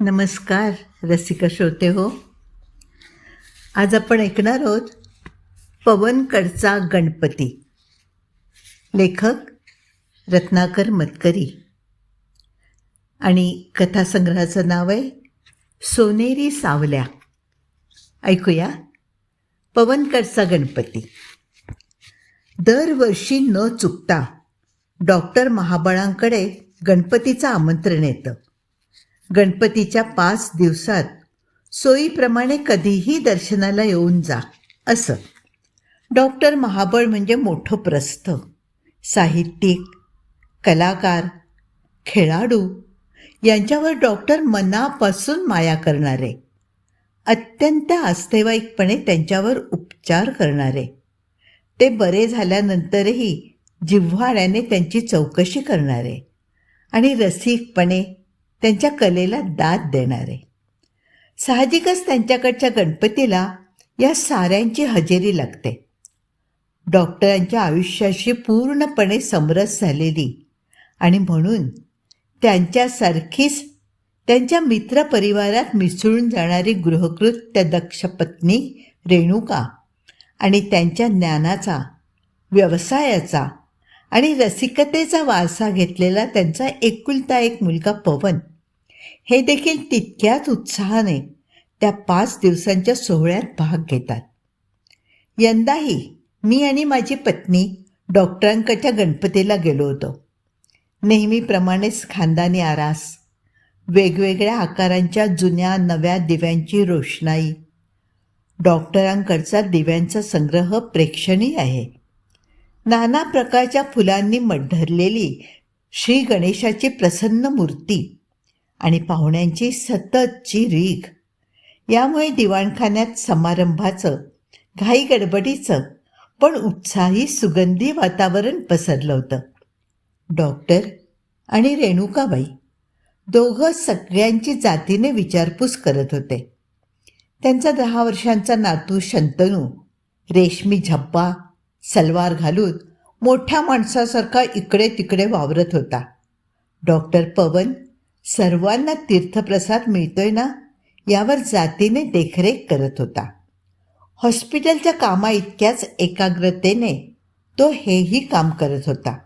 नमस्कार रसिका श्रोते हो. आज आपण ऐकणार आहोत पवनकडचा गणपती. लेखक रत्नाकर मतकरी. आणि कथासंग्रहाचं नाव आहे सोनेरी सावल्या. ऐकूया पवनकडचा गणपती. दरवर्षी न चुकता डॉक्टर महाबळांकडे गणपतीचं आमंत्रण येतं. गणपतीच्या पाच दिवसात सोयीप्रमाणे कधीही दर्शनाला येऊन जा असं. डॉक्टर महाबळ म्हणजे मोठं प्रस्थ साहित्यिक कलाकार खेळाडू यांच्यावर डॉक्टर मनापासून माया करणारे अत्यंत आस्थेवाईकपणे त्यांच्यावर उपचार करणारे. ते बरे झाल्यानंतरही जिव्हाळ्याने त्यांची चौकशी करणारे आणि रसिकपणे त्यांच्या कलेला दाद देणारे. साहजिकच त्यांच्याकडच्या गणपतीला या साऱ्यांची हजेरी लागते. डॉक्टरांच्या आयुष्याशी पूर्णपणे समरस झालेली आणि म्हणून त्यांच्यासारखीच त्यांच्या मित्रपरिवारात मिसळून जाणारी गृहकृत्य दक्ष पत्नी रेणुका आणि त्यांच्या ज्ञानाचा व्यवसायाचा आणि रसिकतेचा वारसा घेतलेला त्यांचा एकुलता एक मुलगा पवन हे देखील तितक्याच उत्साहाने त्या पाच दिवसांच्या सोहळ्यात भाग घेतात. यंदाही मी आणि माझी पत्नी डॉक्टरांकडच्या गणपतीला गेलो होतो. नेहमीप्रमाणेच खानदानी आरास वेगवेगळ्या आकारांच्या जुन्या नव्या दिव्यांची रोषणाई डॉक्टरांकडचा दिव्यांचा संग्रह प्रेक्षणीय आहे. नाना प्रकारच्या फुलांनी मढरलेली श्री गणेशाची प्रसन्न मूर्ती आणि पाहुण्यांची सततची रीघ. यामुळे दिवाणखान्यात समारंभाचं घाई गडबडीचं पण उत्साही सुगंधी वातावरण पसरलं होतं. डॉक्टर आणि रेणुकाबाई दोघं सगळ्यांची जातीने विचारपूस करत होते. त्यांचा दहा वर्षांचा नातू शंतनू रेशमी झप्पा सलवार घालून मोठ्या माणसासारखा इकडे तिकडे वावरत होता. डॉक्टर पवन सर्वांना तीर्थप्रसाद मिळतोय ना? यावर जातीने देखरेख करत होता. हॉस्पिटलच्या कामा इतक्याच एकाग्रतेने तो हेही काम करत होता.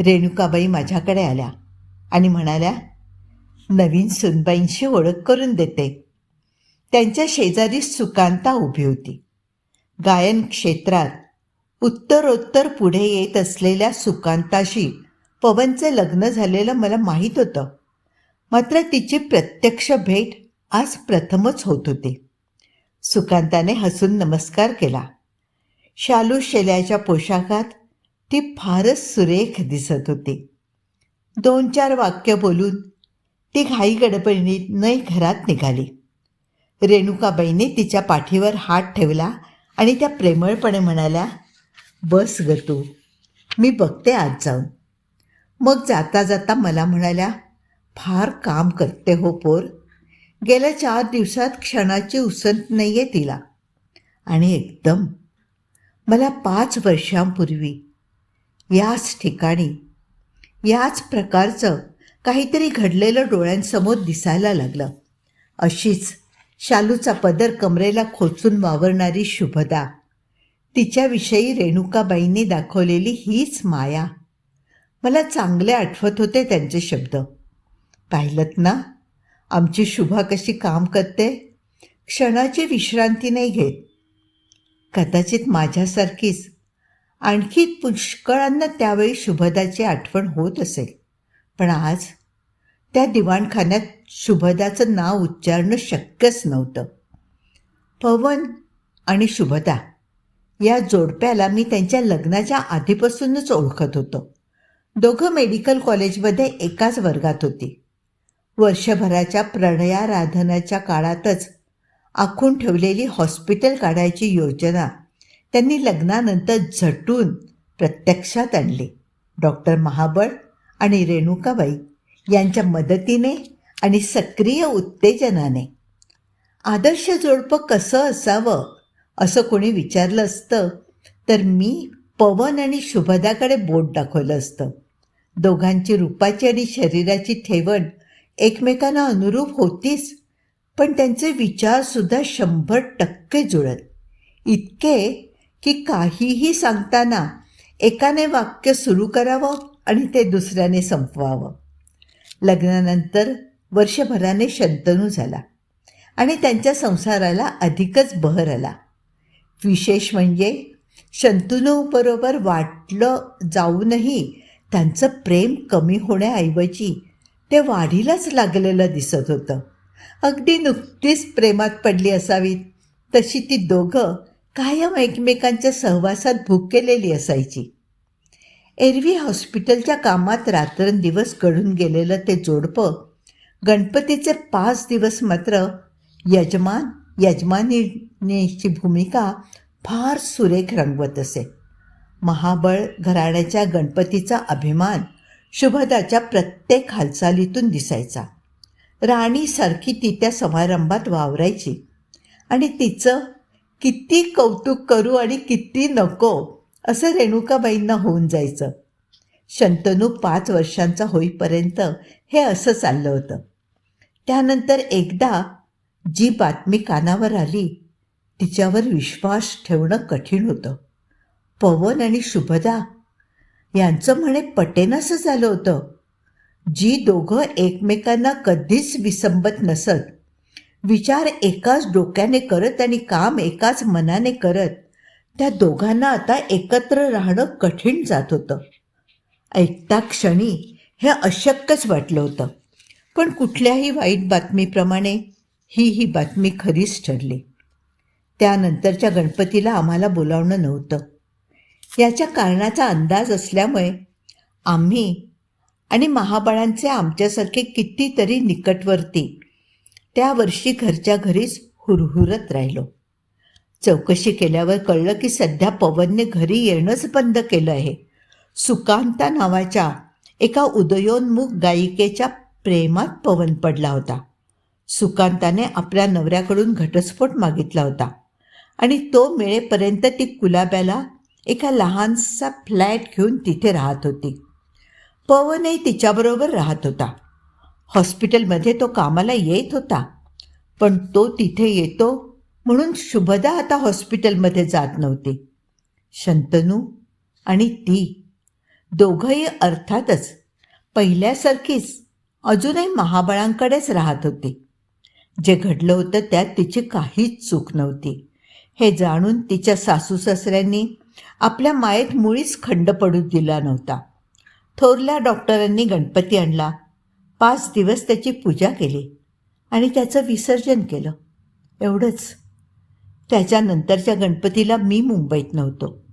रेणुकाबाई माझ्याकडे आल्या आणि म्हणाल्या नवीन सुनबाईंशी ओळख करून देते. त्यांच्या शेजारी सुकांता उभी होती. गायन क्षेत्रात उत्तरोत्तर पुढे येत असलेल्या सुकांताशी पवनचे लग्न झालेलं मला माहीत होतं. मात्र तिची प्रत्यक्ष भेट आज प्रथमच होत होती. सुकांताने हसून नमस्कार केला. शालू शेल्याच्या पोशाखात ती फारच सुरेख दिसत होती. दोन चार वाक्य बोलून ती घाई गडबडीत घरात निघाली. रेणुकाबाईने तिच्या पाठीवर हात ठेवला आणि त्या प्रेमळपणे म्हणाल्या बस ग तू. मी बघते आज जाऊन. मग जाता जाता मला म्हणाल्या फार काम करते हो पोर. गेल्या चार दिवसात क्षणाची उसंत नाही आहे तिला. आणि एकदम. मला पाच वर्षांपूर्वी याच ठिकाणी याच प्रकारचं काहीतरी घडलेलं डोळ्यांसमोर दिसायला लागलं. अशीच शालूचा पदर कमरेला खोचून वावरणारी शुभदा. तिच्याविषयी रेणुकाबाईंनी दाखवलेली हीच माया. मला चांगले आठवत होते त्यांचे शब्द. पाहिलंत ना? आमची शुभा कशी काम करते? क्षणाची विश्रांती नाही घेत. कदाचित माझ्यासारखीच. आणखी पुष्कळांना त्यावेळी शुभदाची आठवण होत असेल. पण आज त्या दिवाणखान्यात शुभदाचं नाव उच्चारणं शक्यच नव्हतं. पवन आणि शुभदा या जोडप्याला मी त्यांच्या लग्नाच्या आधीपासूनच ओळखत होतो. दोघं मेडिकल कॉलेजमध्ये एकाच वर्गात होती. वर्षभराच्या प्रणयाराधनाच्या काळातच आखून ठेवलेली हॉस्पिटल काढायची योजना त्यांनी लग्नानंतर झटून प्रत्यक्षात आणली. डॉक्टर महाबळ आणि रेणुकाबाई यांच्या मदतीने आणि सक्रिय उत्तेजनाने. आदर्श जोडपं कसं असावं असं कोणी विचारलं असतं तर मी पवन आणि शुभदाकडे बोट दाखवलं असतं. दोघांची रूपाची आणि शरीराची ठेवण एकमेकांना अनुरूप होतीच पण त्यांचे विचारसुद्धा शंभर टक्के जुळत. इतके की काहीही सांगताना एकाने वाक्य सुरू करावं आणि ते दुसऱ्याने संपवावं. लग्नानंतर वर्षभराने शंतनू झाला आणि त्यांच्या संसाराला अधिकच बहर आला. विशेष म्हणजे शंतनूबरोबर वाटलं जाऊनही त्यांचं प्रेम कमी होण्याऐवजी ते वाढीलाच लागलेलं दिसत होतं. अगदी नुकतीच प्रेमात पडली असावीत. तशी ती दोघं कायम एकमेकांच्या सहवासात भुकेलेली असायची. एरवी हॉस्पिटलच्या कामात रात्रंदिवस घडून गेलेलं ते जोडपं गणपतीचे पाच दिवस मात्र यजमान यजमानीची भूमिका फार सुरेख रंगवत असे. महाबळ घराण्याच्या गणपतीचा अभिमान शुभदाच्या प्रत्येक हालचालीतून दिसायचा. राणीसारखी ती त्या समारंभात वावरायची. आणि तिचं किती कौतुक करू आणि किती नको असं रेणुकाबाईंना होऊन जायचं. शंतनू पाच वर्षांचा होईपर्यंत हे असं चाललं होतं. त्यानंतर एकदा जी बातमी कानावर आली तिच्यावर विश्वास ठेवणं कठीण होतं. पवन आणि शुभदा यांचं म्हणे पटेनासं झालं होतं. जी दोघं एकमेकांना कधीच विसंबत नसत. विचार एकाच डोक्याने करत आणि काम एकाच मनाने करत त्या दोघांना आता एकत्र राहणं कठीण जात होतं. ऐकता क्षणी हे अशक्यच वाटलं होतं. पण कुठल्याही वाईट बातमीप्रमाणे ही ही बातमी खरीच ठरली. त्यानंतरच्या गणपतीला आम्हाला बोलावणं नव्हतं. याच्या कारणाचा अंदाज असल्यामुळे आम्ही आणि महाबाळांचे आमच्यासारखे कितीतरी निकटवर्ती त्या वर्षी घरच्या घरीच हुरहुरत राहिलो. चौकशी केल्यावर कळलं की सध्या पवनने घरी येणंच बंद केलं आहे. सुकांता नावाच्या एका उदयोन्मुख गायिकेच्या प्रेमात पवन पडला होता. सुकांताने आपल्या नवऱ्याकडून घटस्फोट मागितला होता आणि तो मिळेपर्यंत ती कुलाब्याला एका लहानसा फ्लॅट घेऊन तिथे राहत होती. पवनही तिच्याबरोबर राहत होता. हॉस्पिटलमध्ये तो कामाला येत होता पण तो तिथे येतो म्हणून शुभदा आता हॉस्पिटलमध्ये जात नव्हती. शंतनू आणि ती दोघंही अर्थातच पहिल्यासारखीच अजूनही महाबळांकडेच राहत होती. जे घडलं होतं त्यात तिची काहीच चूक नव्हती. हे जाणून तिच्या सासू सासऱ्यांनी आपल्या मायेत मुळीच खंड पडू दिला नव्हता. थोरल्या डॉक्टरांनी गणपती आणला. पाच दिवस त्याची पूजा केली आणि त्याचं विसर्जन केलं. एवढंच. त्याच्यानंतरच्या गणपतीला मी मुंबईत नव्हतो.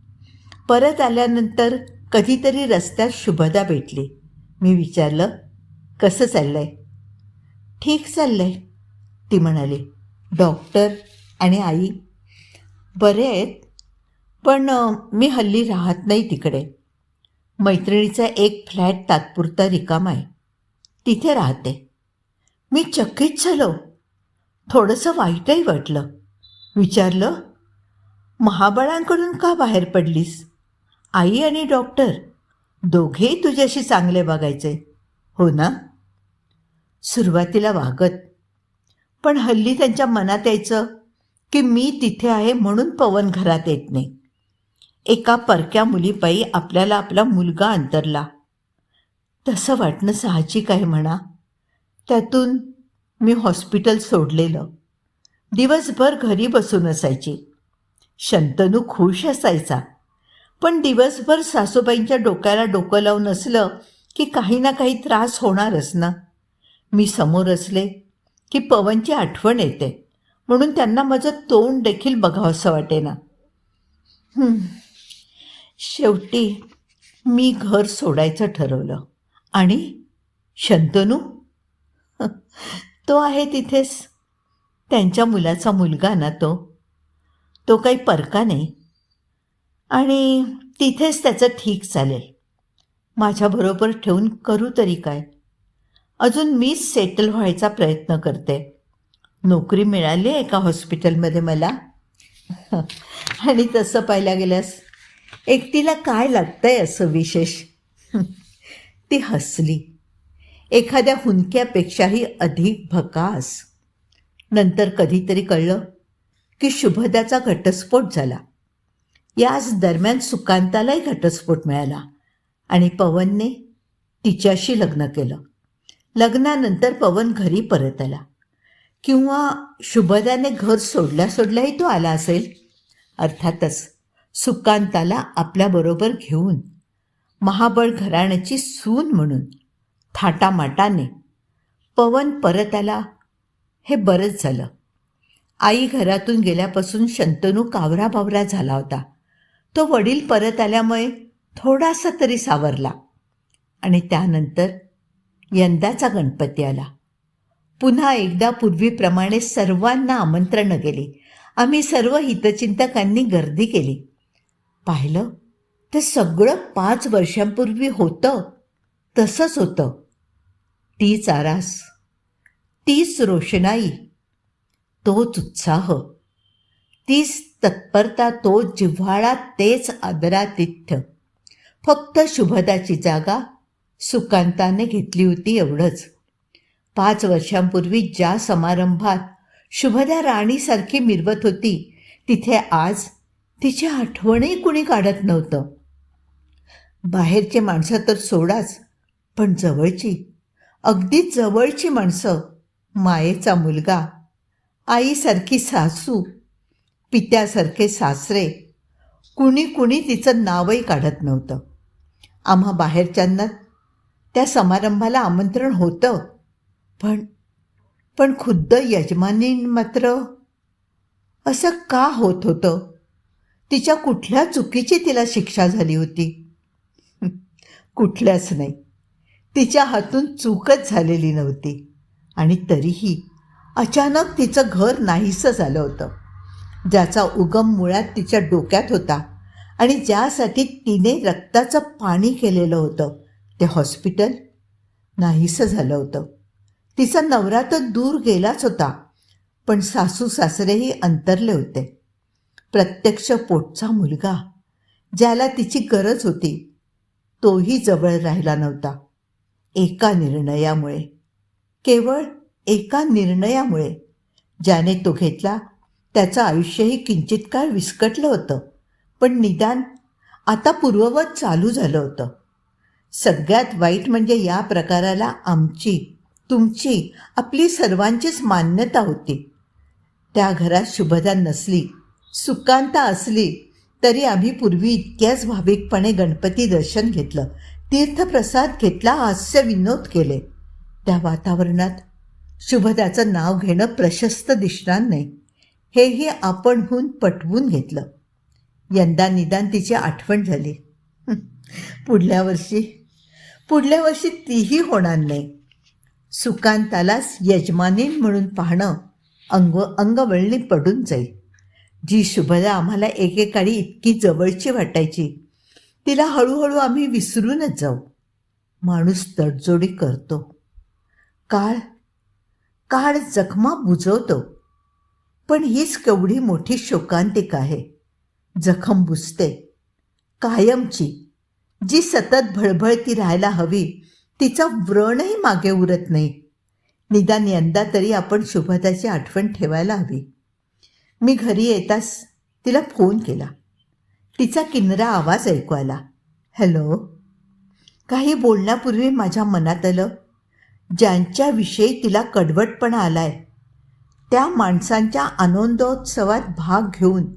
परत आल्यानंतर कधीतरी रस्त्यात शुभदा भेटली. मी विचारलं कसं चाललंय? ठीक चाललंय ती म्हणाली. डॉक्टर आणि आई बरे आहेत पण मी हल्ली राहत नाही तिकडे. मैत्रिणीचा एक फ्लॅट तात्पुरता रिकामा आहे. तिथे राहते. मी चकित झालो. थोडंसं वाईटही वाटलं. विचारलं महाबळांकडून का बाहेर पडलीस? आई आणि डॉक्टर दोघेही तुझ्याशी चांगले बघायचे हो ना? सुरुवातीला वागत. पण हल्ली त्यांच्या मनात यायचं की मी तिथे आहे म्हणून पवन घरात येत नाही. एका परक्या मुलीपायी आपल्याला आपला मुलगा अंतरला. तसं वाटणं साहजिक आहे म्हणा. त्यातून मी हॉस्पिटल सोडलेलं. दिवसभर घरी बसून असायची. शंतनू खुश असायचा. पण दिवसभर सासूबाईंच्या डोक्याला डोकं लावून असलं की काही ना काही त्रास होणारच ना. मी समोर असले की पवनची आठवण येते. म्हणून त्यांना माझं तोंड देखील बघावंसं वाटेना. शेवटी मी घर सोडायचं ठरवलं. आणि शंतनू? तो आहे तिथेच. त्यांच्या मुलाचा मुलगा ना तो. तो काही परका नाही. आणि तिथेच त्याचं ठीक चालेल. माझ्याबरोबर ठेवून करू तरी काय? अजून मीच सेटल व्हायचा प्रयत्न करते. नोकरी मिळाली आहे एका हॉस्पिटलमध्ये मला. आणि तसं पाहायला गेल्यास एकटीला काय लागतंय असं विशेष? ती हसली. एखाद्या हुंदक्यापेक्षाही अधिक भकास. नंतर कधीतरी कळलं की शुभदाचा घटस्फोट झाला. याच दरम्यान सुकांतालाही घटस्फोट मिळाला आणि पवनने तिच्याशी लग्न केलं. लग्नानंतर पवन घरी परत आला किंवा शुभदाने घर सोडल्या सोडल्याही तो आला असेल. अर्थातच सुकांताला आपल्याबरोबर घेऊन महाबळ घराण्याची सून म्हणून थाटामाटाने पवन परत आला. हे बरंच झालं. आई घरातून गेल्यापासून शंतनू कावराबावरा झाला होता. तो वडील परत आल्यामुळे थोडासा तरी सावरला आणि त्यानंतर यंदाचा गणपती आला. पुन्हा एकदा पूर्वीप्रमाणे सर्वांना आमंत्रणं गेली. आम्ही सर्व हितचिंतकांनी गर्दी केली. पाहिलं? ते सगळं पाच वर्षांपूर्वी होतं. तसंच होतं. तीच आरास. तीच रोषणाई. तोच उत्साह. तीच तत्परता तोच जिव्हाळा तेच आदरातिथ्य. फक्त शुभदाची जागा सुकांताने घेतली होती एवढंच. पाच वर्षांपूर्वी ज्या समारंभात शुभदा राणीसारखी मिरवत होती तिथे आज तिची आठवणही कुणी काढत नव्हतं. बाहेरचे माणसं तर सोडाच पण जवळची अगदी जवळची माणसं मायेचा मुलगा आईसारखी सासू पित्यासारखे सासरे कुणी कुणी तिचं नावही काढत नव्हतं. आम्हा बाहेरच्यांना त्या समारंभाला आमंत्रण होतं. पण पण खुद्द यजमानी मात्र असं का होत होतं? तिच्या कुठल्या चुकीची तिला शिक्षा झाली होती? कुठल्याच नाही. तिच्या हातून चूकच झालेली नव्हती. आणि तरीही अचानक तिचं घर नाहीसं झालं होतं. ज्याचा उगम मुळात तिच्या डोक्यात होता आणि ज्यासाठी तिने रक्ताचं पाणी केलेलं होतं ते हॉस्पिटल नाहीसं झालं होतं. तिचा नवरा तर दूर गेलाच होता पण सासू सासरेही अंतरले होते. प्रत्यक्ष पोटचा मुलगा ज्याला तिची गरज होती तोही जवळ राहिला नव्हता. एका निर्णयामुळे केवळ एका निर्णयामुळे ज्याने तो घेतला त्याचं आयुष्यही किंचित काळ विस्कटलं होतं पण निदान आता पूर्ववत चालू झालं होतं. सगळ्यात वाईट म्हणजे या प्रकाराला आमची तुमची आपली सर्वांचीच मान्यता होती. त्या घरात शुभदा नसली सुकांता असली तरी आम्ही पूर्वी इतक्याच भाविकपणे गणपती दर्शन घेतलं तीर्थप्रसाद घेतला हास्य विनोद केले. त्या वातावरणात शुभदाचं नाव घेणं प्रशस्त दिसणार नाही. हेही आपणहून पटवून घेतलं. यंदा निदान तिची आठवण झाली. पुढल्या वर्षी पुढल्या वर्षी तीही होणार नाही. सुकांतालाच यजमानीन म्हणून पाहणं अंग अंगवळणी पडून जाईल जी शुभदा आम्हाला एकेकाळी इतकी जवळची वाटायची तिला हळूहळू आम्ही विसरूनच जाऊ. माणूस तडजोडी करतो. काळ काळ जखमा बुजवतो. पण हीच केवढी मोठी शोकांतिक आहे. जखम बुजते. कायमची जी सतत भळभळती राहायला हवी तिचा व्रणही मागे उरत नाही. निदान यंदा तरी आपण शुभदाची आठवण ठेवायला हवी. मी घरी येताच तिला फोन केला. तिचा किनरा आवाज ऐकू आला. हॅलो. काही बोलण्यापूर्वी माझ्या मनात आलं ज्यांच्याविषयी तिला कडवटपणा आलाय त्या माणसांच्या आनंदोत्सवात भाग घेऊन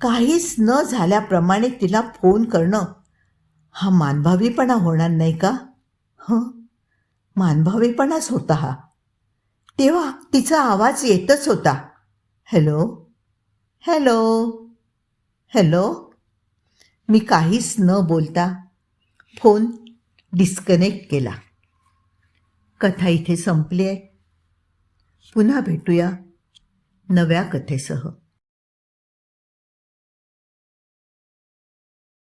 काहीच न झाल्याप्रमाणे तिला फोन करणं हा मानभावीपणा होणार नाही का? हं? मानभावीपणाच होता हा. तेव्हा तिचा आवाज येतच होता. हॅलो? हॅलो? हॅलो? मी काहीच न बोलता फोन डिस्कनेक्ट केला. कथा इथे संपली आहे पुन्हा भेटूया नव्या कथेसह.